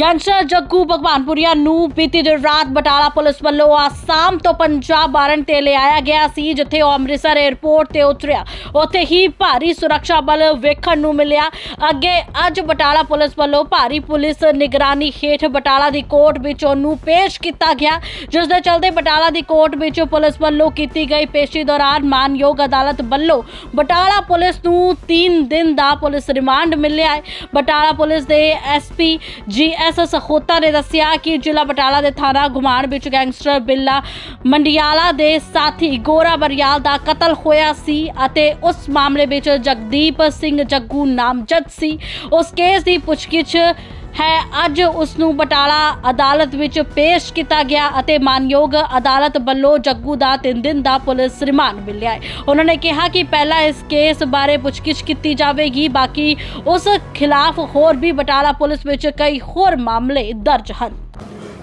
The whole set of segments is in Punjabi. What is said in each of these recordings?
ਗੈਂਗਸਟਰ ਜੱਗੂ ਭਗਵਾਨਪੁਰੀਆ ਨੂੰ ਬੀਤੀ ਦੇਰ ਰਾਤ ਬਟਾਲਾ ਪੁਲਿਸ ਵੱਲੋਂ ਆਸਾਮ ਤੋਂ ਪੰਜਾਬ ਬਾਰਨ ਤੇ ਲਿਆਇਆ ਗਿਆ ਸੀ, ਜਿੱਥੇ ਉਹ ਅੰਮ੍ਰਿਤਸਰ 에ਅਰਪੋਰਟ ਤੇ ਉਤਰਿਆ। ਉੱਥੇ ਹੀ ਭਾਰੀ ਸੁਰੱਖਿਆ ਬਲ ਵੇਖਣ ਨੂੰ ਮਿਲਿਆ। ਅੱਗੇ ਅੱਜ ਬਟਾਲਾ ਪੁਲਿਸ ਵੱਲੋਂ ਭਾਰੀ ਪੁਲਿਸ ਨਿਗਰਾਨੀ ਹੇਠ ਬਟਾਲਾ ਦੀ ਕੋਰਟ ਵਿੱਚ ਉਹਨੂੰ ਪੇਸ਼ ਕੀਤਾ ਗਿਆ, ਜਿਸ ਦੇ ਚਲਦੇ ਬਟਾਲਾ ਦੀ ਕੋਰਟ ਵਿੱਚ ਪੁਲਿਸ ਵੱਲੋਂ ਕੀਤੀ ਗਈ ਪੇਸ਼ੀ ਦੌਰਾਨ ਮਾਨਯੋਗ ਅਦਾਲਤ ਵੱਲੋਂ ਬਟਾਲਾ ਪੁਲਿਸ ਨੂੰ 3 ਦਿਨ ਦਾ ਪੁਲਿਸ ਰਿਮਾਂਡ ਮਿਲਿਆ ਹੈ। ਬਟਾਲਾ ਪੁਲਿਸ ਦੇ ਐਸਪੀ ਜੀਐਸ ਸਖੋਤਾ ਨੇ ਦੱਸਿਆ ਕਿ ਜ਼ਿਲ੍ਹਾ ਬਟਾਲਾ ਦੇ ਥਾਣਾ ਗੁਮਾਨ ਵਿੱਚ ਗੈਂਗਸਟਰ ਬਿੱਲਾ ਮੰਡਿਆਲਾ ਦੇ ਸਾਥੀ ਗੋਰਾ ਬਰਿਆਲ ਦਾ ਕਤਲ ਹੋਇਆ ਸੀ ਅਤੇ ਉਸ ਮਾਮਲੇ ਵਿੱਚ ਜਗਦੀਪ ਸਿੰਘ ਜੱਗੂ ਨਾਮਜ਼ਦ ਸੀ। ਉਸ ਕੇਸ ਦੀ ਪੁੱਛਗਿੱਛ ਹੈ। ਅੱਜ ਉਸ ਨੂੰ ਬਟਾਲਾ ਅਦਾਲਤ ਵਿੱਚ ਪੇਸ਼ ਕੀਤਾ ਗਿਆ ਅਤੇ ਮਾਨਯੋਗ ਅਦਾਲਤ ਵੱਲੋਂ ਜੱਗੂ ਦਾ 3 ਦਿਨ ਦਾ ਪੁਲਿਸ ਰਿਮਾਂਡ ਮਿਲਿਆ ਹੈ। ਉਹਨਾਂ ਨੇ ਕਿਹਾ ਕਿ ਪਹਿਲਾਂ ਇਸ ਕੇਸ ਬਾਰੇ ਪੁੱਛਗਿੱਛ ਕੀਤੀ ਜਾਵੇਗੀ, ਬਾਕੀ ਉਸ ਖਿਲਾਫ ਹੋਰ ਵੀ ਬਟਾਲਾ ਪੁਲਿਸ ਵਿੱਚ ਕਈ ਹੋਰ ਮਾਮਲੇ ਦਰਜ ਹਨ।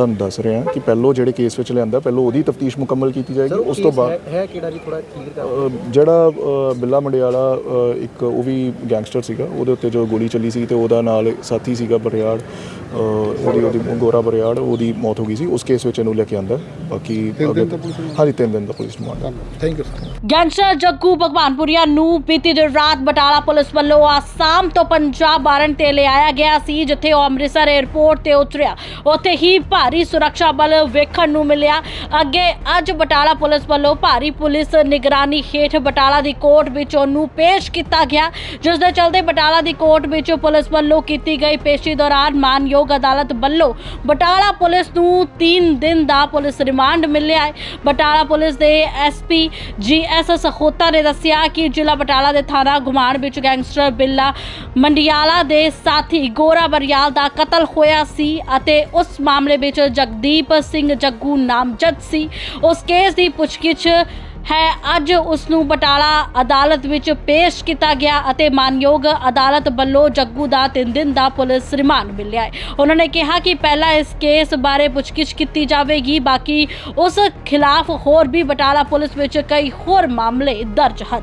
ਤੁਹਾਨੂੰ ਦੱਸ ਰਿਹਾ ਕਿ ਪਹਿਲੋ ਜਿਹੜੇ ਕੇਸ ਵਿੱਚ ਲਿਆਂਦਾ ਪਹਿਲੋ ਉਹਦੀ ਤਫਤੀਸ਼ ਮੁਕੰਮਲ ਕੀਤੀ ਜਾਏਗੀ ਉਸ ਤੋਂ ਬਾਅਦ ਹੈ ਕਿਹੜਾ ਜੀ? ਥੋੜਾ ਕਲੀਅਰ ਕਰ ਜਿਹੜਾ ਬਿੱਲਾ ਮੰਡਿਆਲਾ ਇੱਕ ਉਹ ਵੀ ਗੈਂਗਸਟਰ ਸੀਗਾ ਉਹਦੇ ਉੱਤੇ ਜੋ ਗੋਲੀ ਚੱਲੀ ਸੀ ਤੇ ਉਹਦਾ ਨਾਲ ਸਾਥੀ ਸੀਗਾ ਬਰਿਆੜ। ਉਹਦੀ ਉਹਦੀ ਗੋਰਾ ਬਰਿਆੜ ਉਹਦੀ ਮੌਤ ਹੋ ਗਈ ਸੀ। ਉਸ ਕੇਸ ਵਿੱਚ ਇਹਨੂੰ ਲੈ ਕੇ ਆਂਦਾ। ਬਾਕੀ? ਹਾਂਜੀ ਤਿੰਨ ਦਿਨ ਦਾ police remand. Thank you sir gangster Jaggu Bhagwanpuria ਨੂੰ ਬੀਤੀ ਦੇਰ ਰਾਤ ਬਟਾਲਾ ਪੁਲਿਸ ਵੱਲੋਂ ਆਸਾਮ ਤੋਂ ਪੰਜਾਬ ਵਾਰਨ ਤੇ ਲਿਆਇਆ ਗਿਆ ਸੀ ਜਿੱਥੇ ਉਹ ਅੰਮ੍ਰਿਤਸਰ 에ਅਰਪੋਰਟ ਤੇ ਉਤਰਿਆ। ਉੱਥੇ ਹੀ ਭਾਰੀ ਸੁਰੱਖਿਆ ਬਲ ਵੇਖਣ ਨੂੰ ਮਿਲਿਆ। ਅੱਗੇ ਅੱਜ ਬਟਾਲਾ ਪੁਲਿਸ ਵੱਲੋਂ ਭਾਰੀ ਪੁਲਿਸ ਨਿਗਰਾਨੀ ਹੇਠ ਬਟਾਲਾ ਦੀ ਕੋਰਟ ਵਿੱਚ ਉਹਨੂੰ ਪੇਸ਼ ਕੀਤਾ ਗਿਆ ਜਿਸ ਦੇ ਚਲਦੇ ਬਟਾਲਾ ਦੀ ਕੋਰਟ ਵਿੱਚ ਪੁਲਿਸ ਵੱਲੋਂ ਕੀਤੀ ਗਈ ਪੇਸ਼ੀ ਦੌਰਾਨ ਮਾਨਯੋਗ ਅਦਾਲਤ ਵੱਲੋਂ ਬਟਾਲਾ ਪੁਲਿਸ ਨੂੰ 3 ਦਿਨ ਦਾ ਪੁਲਿਸ ਰਿਮਾਂਡ ਮਿਲਿਆ ਹੈ। ਬਟਾਲਾ ਪੁਲਿਸ ਦੇ ਐਸਪੀ ਜੀਐਸ ਸਖੋਤਾ ਨੇ ਦੱਸਿਆ ਕਿ ਜ਼ਿਲ੍ਹਾ ਬਟਾਲਾ ਦੇ ਥਾਣਾ ਗੁਮਾਨ ਵਿੱਚ ਗੈਂਗਸਟਰ ਬਿੱਲਾ ਮੰਡਿਆਲਾ ਦੇ ਸਾਥੀ ਗੋਰਾ ਬਰਿਆਲ ਦਾ ਕਤਲ ਹੋਇਆ ਸੀ ਅਤੇ ਉਸ ਮਾਮਲੇ ਵਿੱਚ ਜਗਦੀਪ ਸਿੰਘ ਜੱਗੂ ਨਾਮਜ਼ਦ ਸੀ। ਉਸ ਕੇਸ ਦੀ ਪੁੱਛਗਿੱਛ ਹੈ। ਅੱਜ ਉਸ ਨੂੰ ਬਟਾਲਾ ਅਦਾਲਤ ਵਿੱਚ ਪੇਸ਼ ਕੀਤਾ ਗਿਆ ਅਤੇ ਮਾਨਯੋਗ ਅਦਾਲਤ ਵੱਲੋਂ ਜੱਗੂ ਦਾ 3 ਦਿਨ ਦਾ ਪੁਲਿਸ ਰਿਮਾਂਡ ਮਿਲਿਆ ਹੈ। ਉਹਨਾਂ ਨੇ ਕਿਹਾ ਕਿ ਪਹਿਲਾਂ ਇਸ ਕੇਸ ਬਾਰੇ ਪੁੱਛਗਿੱਛ ਕੀਤੀ ਜਾਵੇਗੀ, ਬਾਕੀ ਉਸ ਖਿਲਾਫ ਹੋਰ ਵੀ ਬਟਾਲਾ ਪੁਲਿਸ ਵਿੱਚ ਕਈ ਹੋਰ ਮਾਮਲੇ ਦਰਜ ਹਨ।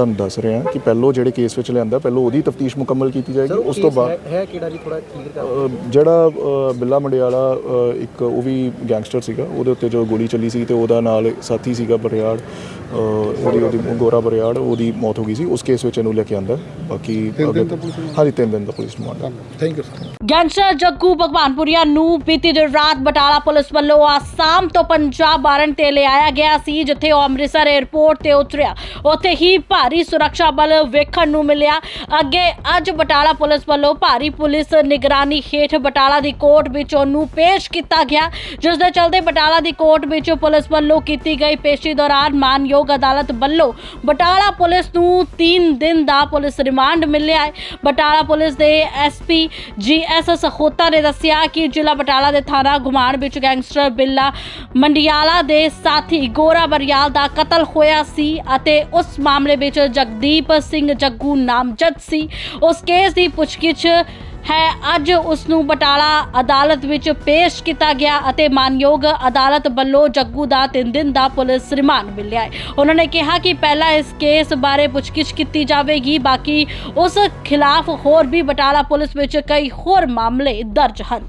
ਤੁਹਾਨੂੰ ਦੱਸ ਰਿਹਾ ਕਿ ਪਹਿਲੋ ਜਿਹੜੇ ਕੇਸ ਵਿੱਚ ਲਿਆਂਦਾ ਪਹਿਲੋ ਉਹਦੀ ਤਫਤੀਸ਼ ਮੁਕੰਮਲ ਕੀਤੀ ਜਾਏਗੀ ਉਸ ਤੋਂ ਬਾਅਦ ਹੈ ਕਿਹੜਾ ਜੀ ਥੋੜਾ ਕਲੀਅਰ ਕਰ ਜਿਹੜਾ ਬਿੱਲਾ ਮੰਡਿਆਲਾ ਇੱਕ ਉਹ ਵੀ ਗੈਂਗਸਟਰ ਸੀਗਾ ਉਹਦੇ ਉੱਤੇ ਜੋ ਗੋਲੀ ਚੱਲੀ ਸੀ ਤੇ ਉਹਦਾ ਨਾਲ ਸਾਥੀ ਸੀਗਾ ਬਰਿਆੜ ਉਹਦੀ ਉਹਦੀ ਗੋਰਾ ਬਰਿਆੜ ਉਹਦੀ ਮੌਤ ਹੋ ਗਈ ਸੀ। ਉਸ ਕੇਸ ਵਿੱਚ ਇਹਨੂੰ ਲੈ ਕੇ ਆਂਦਾ। ਬਾਕੀ? ਹਾਂਜੀ ਤਿੰਨ ਦਿਨ ਦਾ police remand. Thank you sir gangster Jaggu Bhagwanpuria ਨੂੰ ਬੀਤੀ ਦੇਰ ਰਾਤ ਬਟਾਲਾ ਪੁਲਿਸ ਵੱਲੋਂ ਆਸਾਮ ਤੋਂ ਪੰਜਾਬ ਵਾਰਨ ਤੇ ਲਿਆਇਆ ਗਿਆ ਸੀ ਜਿੱਥੇ ਉਹ ਅੰਮ੍ਰਿਤਸਰ 에ਅਰਪੋਰਟ ਤੇ ਉਤਰਿਆ। ਉੱਥੇ ਹੀ ਭਾਰੀ ਸੁਰੱਖਿਆ ਬਲ ਵੇਖਣ ਨੂੰ ਮਿਲਿਆ। ਅੱਗੇ ਅੱਜ ਬਟਾਲਾ ਪੁਲਿਸ ਵੱਲੋਂ ਭਾਰੀ ਪੁਲਿਸ ਨਿਗਰਾਨੀ ਹੇਠ ਬਟਾਲਾ ਦੀ ਕੋਰਟ ਵਿੱਚ ਉਹਨੂੰ ਪੇਸ਼ ਕੀਤਾ ਗਿਆ ਜਿਸ ਦੇ ਚਲਦੇ ਬਟਾਲਾ ਦੀ ਕੋਰਟ ਵਿੱਚ ਪੁਲਿਸ ਵੱਲੋਂ ਕੀਤੀ ਗਈ ਪੇਸ਼ੀ ਦੌਰਾਨ ਮਾਨਯੋਗ ਅਦਾਲਤ ਵੱਲੋਂ ਬਟਾਲਾ ਪੁਲਿਸ ਨੂੰ 3 ਦਿਨ ਦਾ ਪੁਲਿਸ ਰਿਮਾਂਡ ਮਿਲਿਆ ਹੈ। ਬਟਾਲਾ ਪੁਲਿਸ ਦੇ ਐਸਪੀ ਜੀਐਸ ਸਖੋਤਾ ਨੇ ਦੱਸਿਆ ਕਿ ਜ਼ਿਲ੍ਹਾ ਬਟਾਲਾ ਦੇ ਥਾਣਾ ਗੁਮਾਨ ਵਿੱਚ ਗੈਂਗਸਟਰ ਬਿੱਲਾ ਮੰਡਿਆਲਾ ਦੇ ਸਾਥੀ ਗੋਰਾ ਬਰਿਆਲ ਦਾ ਕਤਲ ਹੋਇਆ ਸੀ ਅਤੇ ਉਸ ਮਾਮਲੇ ਵਿੱਚ ਜਗਦੀਪ ਸਿੰਘ ਜੱਗੂ ਨਾਮਜ਼ਦ ਸੀ। ਉਸ ਕੇਸ ਦੀ ਪੁੱਛਗਿੱਛ ਹੈ। ਅੱਜ ਉਸ ਨੂੰ ਬਟਾਲਾ ਅਦਾਲਤ ਵਿੱਚ ਪੇਸ਼ ਕੀਤਾ ਗਿਆ ਅਤੇ ਮਾਨਯੋਗ ਅਦਾਲਤ ਵੱਲੋਂ ਜੱਗੂ ਦਾ 3 ਦਿਨ ਦਾ ਪੁਲਿਸ ਰਿਮਾਂਡ ਮਿਲਿਆ ਹੈ। ਉਹਨਾਂ ਨੇ ਕਿਹਾ ਕਿ ਪਹਿਲਾਂ ਇਸ ਕੇਸ ਬਾਰੇ ਪੁੱਛਗਿੱਛ ਕੀਤੀ ਜਾਵੇਗੀ, ਬਾਕੀ ਉਸ ਖਿਲਾਫ ਹੋਰ ਵੀ ਬਟਾਲਾ ਪੁਲਿਸ ਵਿੱਚ ਕਈ ਹੋਰ ਮਾਮਲੇ ਦਰਜ ਹਨ।